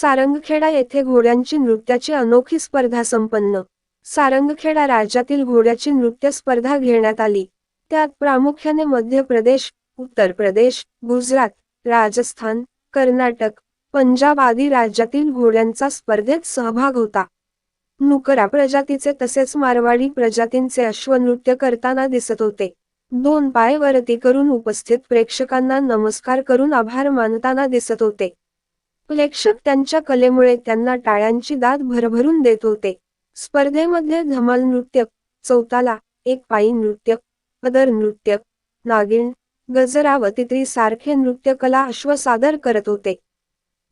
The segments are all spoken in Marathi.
सारंगखेडा येथे घोड्यांची नृत्याची अनोखी स्पर्धा संपन्न. सारंगखेडा राज्यातील घोड्याची नृत्य स्पर्धा घेण्यात आली. त्यात प्रामुख्याने मध्य प्रदेश उत्तर प्रदेश गुजरात राजस्थान कर्नाटक पंजाब आदी राज्यातील घोड्यांचा स्पर्धेत सहभाग होता. नुकरा प्रजातीचे तसेच मारवाडी प्रजातींचे अश्वनृत्य करताना दिसत होते. दोन पाय वरती करून उपस्थित प्रेक्षकांना नमस्कार करून आभार मानताना दिसत होते. प्रेक्षक त्यांच्या कलेमुळे त्यांना टाळ्यांची दाद भरभरून देत होते. स्पर्धेमध्ये धमाल नृत्य चौताला एक पायी नृत्य पदर नृत्य नागिण गजरा व तित्री सारखे नृत्य कला अश्व सादर करत होते.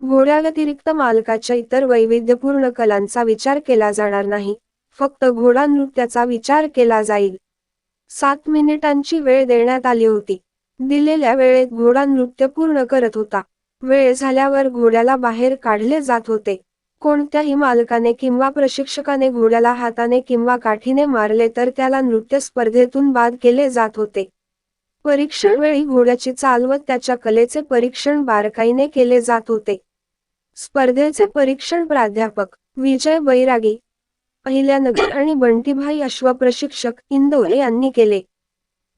घोड्याव्यतिरिक्त मालकाच्या इतर वैविध्यपूर्ण कलांचा विचार केला जाणार नाही फक्त घोडा नृत्याचा विचार केला जाईल. सात मिनिटांची वेळ देण्यात आली होती. दिलेल्या वेळेत घोडा नृत्य पूर्ण करत होता. वेळ झाल्यावर घोड्याला बाहेर काढले जात होते. कोणत्याही मालकाने किंवा प्रशिक्षकाने घोड्याला हाताने किंवा काठीने मारले तर त्याला नृत्य स्पर्धेतून बाद केले जात होते. परीक्षण वेळी घोड्याची चाल व त्याच्या कलेचे परीक्षण बारकाईने केले जात होते. स्पर्धेचे परीक्षण प्राध्यापक विजय बैरागी अहिल्यानगर आणि बंटीभाई अश्व प्रशिक्षक इंदोरे यांनी केले.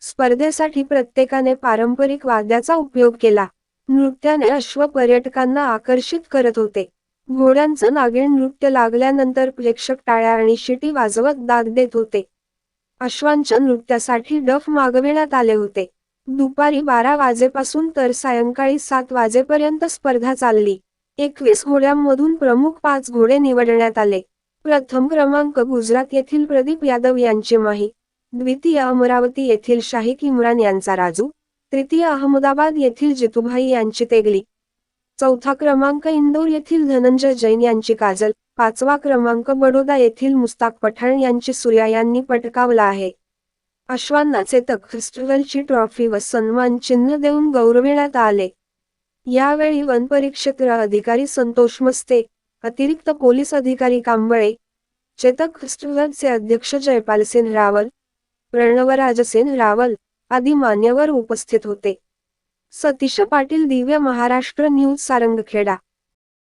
स्पर्धेसाठी प्रत्येकाने पारंपरिक वाद्याचा उपयोग केला. नृत्याने अश्व पर्यटकांना आकर्षित करत होते. घोड्यांचं नागिण नृत्य लागल्यानंतर प्रेक्षक टाळ्या आणि शिटी वाजवत दाद देत होते. अश्वांच्या नृत्यासाठी डफ मागविण्यात आले होते. दुपारी बारा वाजेपासून तर सायंकाळी सात वाजेपर्यंत स्पर्धा चालली. एकवीस घोड्यांमधून प्रमुख पाच घोडे निवडण्यात आले. प्रथम क्रमांक गुजरात येथील प्रदीप यादव यांची माही. द्वितीय अमरावती येथील शाहीक इम्रान यांचा राजू. तृतीय अहमदाबाद येथील जितूभाई यांची तेगली चौथा क्रमांक इंदोर येथील धनंजय जैन यांची काजल. पाचवा क्रमांक बडोदा येथील मुस्ताक पठाण यांची सूर्या यांनी पटकावला आहे. अश्वांनाचे चेतक फेस्टिवलची ट्रॉफी व सन्मान चिन्ह देऊन गौरविण्यात आले. यावेळी वन परिक्षेत्र अधिकारी संतोष मस्ते अतिरिक्त पोलीस अधिकारी कांबळे चेतक फेस्टिवलचे अध्यक्ष जयपालसेन रावल प्रणवराजसेन रावल आदी मान्यवर उपस्थित होते. सतीश पाटील दिव्य महाराष्ट्र न्यूज सारंगखेडा.